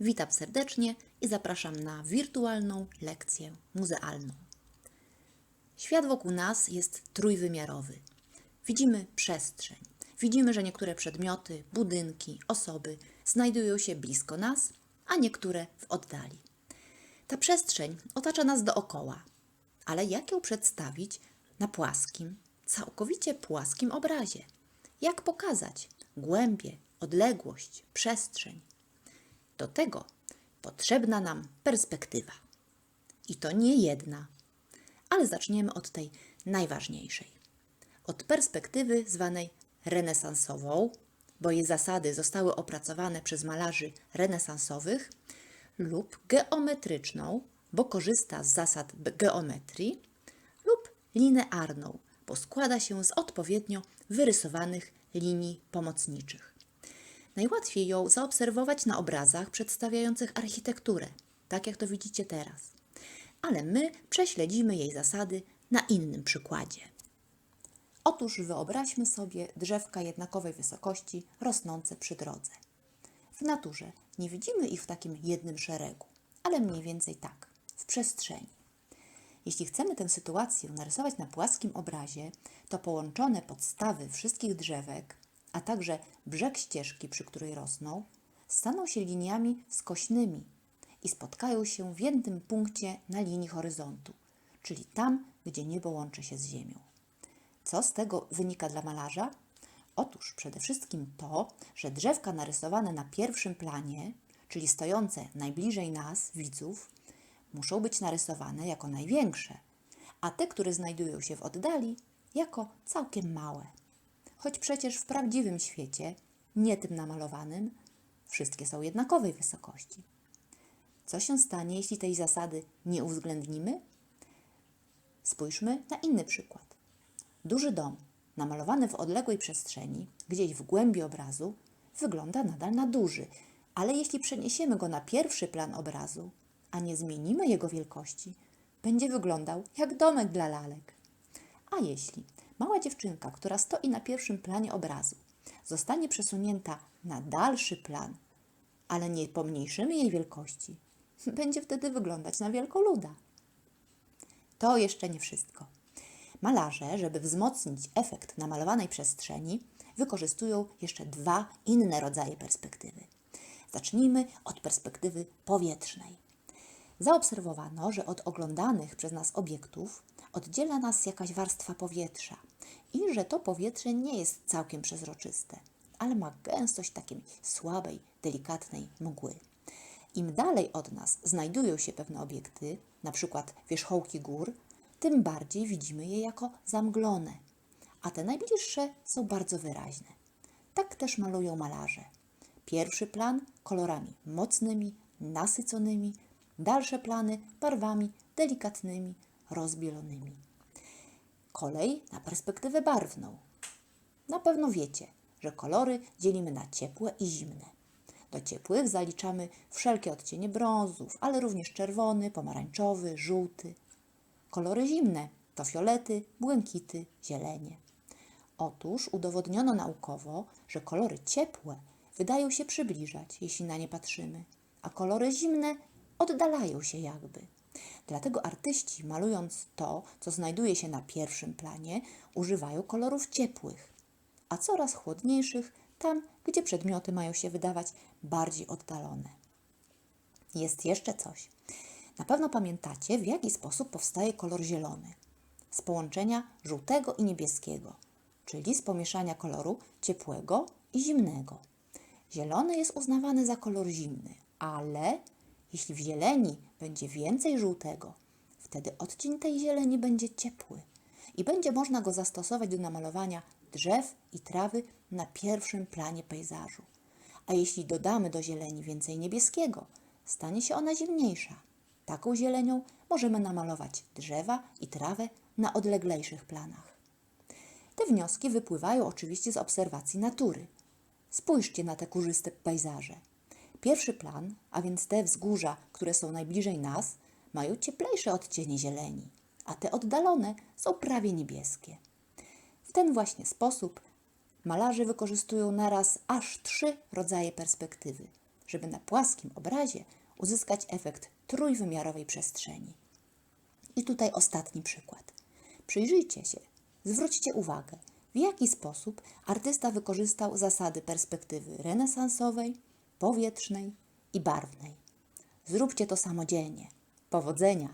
Witam serdecznie i zapraszam na wirtualną lekcję muzealną. Świat wokół nas jest trójwymiarowy. Widzimy przestrzeń. Widzimy, że niektóre przedmioty, budynki, osoby znajdują się blisko nas, a niektóre w oddali. Ta przestrzeń otacza nas dookoła, ale jak ją przedstawić na płaskim, całkowicie płaskim obrazie? Jak pokazać głębię, odległość, przestrzeń? Do tego potrzebna nam perspektywa. I to nie jedna, ale zaczniemy od tej najważniejszej. Od perspektywy zwanej renesansową, bo jej zasady zostały opracowane przez malarzy renesansowych, lub geometryczną, bo korzysta z zasad geometrii, lub linearną, bo składa się z odpowiednio wyrysowanych linii pomocniczych. Najłatwiej ją zaobserwować na obrazach przedstawiających architekturę, tak jak to widzicie teraz. Ale my prześledzimy jej zasady na innym przykładzie. Otóż wyobraźmy sobie drzewka jednakowej wysokości rosnące przy drodze. W naturze nie widzimy ich w takim jednym szeregu, ale mniej więcej tak, w przestrzeni. Jeśli chcemy tę sytuację narysować na płaskim obrazie, to połączone podstawy wszystkich drzewek, a także brzeg ścieżki, przy której rosną, staną się liniami skośnymi i spotkają się w jednym punkcie na linii horyzontu, czyli tam, gdzie niebo łączy się z ziemią. Co z tego wynika dla malarza? Otóż przede wszystkim to, że drzewka narysowane na pierwszym planie, czyli stojące najbliżej nas, widzów, muszą być narysowane jako największe, a te, które znajdują się w oddali, jako całkiem małe. Choć przecież w prawdziwym świecie, nie tym namalowanym, wszystkie są jednakowej wysokości. Co się stanie, jeśli tej zasady nie uwzględnimy? Spójrzmy na inny przykład. Duży dom, namalowany w odległej przestrzeni, gdzieś w głębi obrazu, wygląda nadal na duży, ale jeśli przeniesiemy go na pierwszy plan obrazu, a nie zmienimy jego wielkości, będzie wyglądał jak domek dla lalek. A jeśli mała dziewczynka, która stoi na pierwszym planie obrazu, zostanie przesunięta na dalszy plan, ale nie pomniejszymy jej wielkości, będzie wtedy wyglądać na wielkoluda. To jeszcze nie wszystko. Malarze, żeby wzmocnić efekt namalowanej przestrzeni, wykorzystują jeszcze dwa inne rodzaje perspektywy. Zacznijmy od perspektywy powietrznej. Zaobserwowano, że od oglądanych przez nas obiektów oddziela nas jakaś warstwa powietrza i że to powietrze nie jest całkiem przezroczyste, ale ma gęstość takiej słabej, delikatnej mgły. Im dalej od nas znajdują się pewne obiekty, przykład wierzchołki gór, tym bardziej widzimy je jako zamglone, a te najbliższe są bardzo wyraźne. Tak też malują malarze. Pierwszy plan kolorami mocnymi, nasyconymi, dalsze plany barwami delikatnymi, rozbielonymi. Kolej na perspektywę barwną. Na pewno wiecie, że kolory dzielimy na ciepłe i zimne. Do ciepłych zaliczamy wszelkie odcienie brązów, ale również czerwony, pomarańczowy, żółty. Kolory zimne to fiolety, błękity, zielenie. Otóż udowodniono naukowo, że kolory ciepłe wydają się przybliżać, jeśli na nie patrzymy, a kolory zimne oddalają się jakby. Dlatego artyści, malując to, co znajduje się na pierwszym planie, używają kolorów ciepłych, a coraz chłodniejszych tam, gdzie przedmioty mają się wydawać bardziej oddalone. Jest jeszcze coś. Na pewno pamiętacie, w jaki sposób powstaje kolor zielony. Z połączenia żółtego i niebieskiego, czyli z pomieszania koloru ciepłego i zimnego. Zielony jest uznawany za kolor zimny, ale jeśli w zieleni będzie więcej żółtego, wtedy odcień tej zieleni będzie ciepły i będzie można go zastosować do namalowania drzew i trawy na pierwszym planie pejzażu. A jeśli dodamy do zieleni więcej niebieskiego, stanie się ona zimniejsza. Taką zielenią możemy namalować drzewa i trawę na odleglejszych planach. Te wnioski wypływają oczywiście z obserwacji natury. Spójrzcie na te kurzyste pejzaże. Pierwszy plan, a więc te wzgórza, które są najbliżej nas, mają cieplejsze odcienie zieleni, a te oddalone są prawie niebieskie. W ten właśnie sposób malarze wykorzystują naraz aż trzy rodzaje perspektywy: żeby na płaskim obrazie uzyskać efekt trójwymiarowej przestrzeni. I tutaj ostatni przykład. Przyjrzyjcie się, zwróćcie uwagę, w jaki sposób artysta wykorzystał zasady perspektywy renesansowej, powietrznej i barwnej. Zróbcie to samodzielnie. Powodzenia!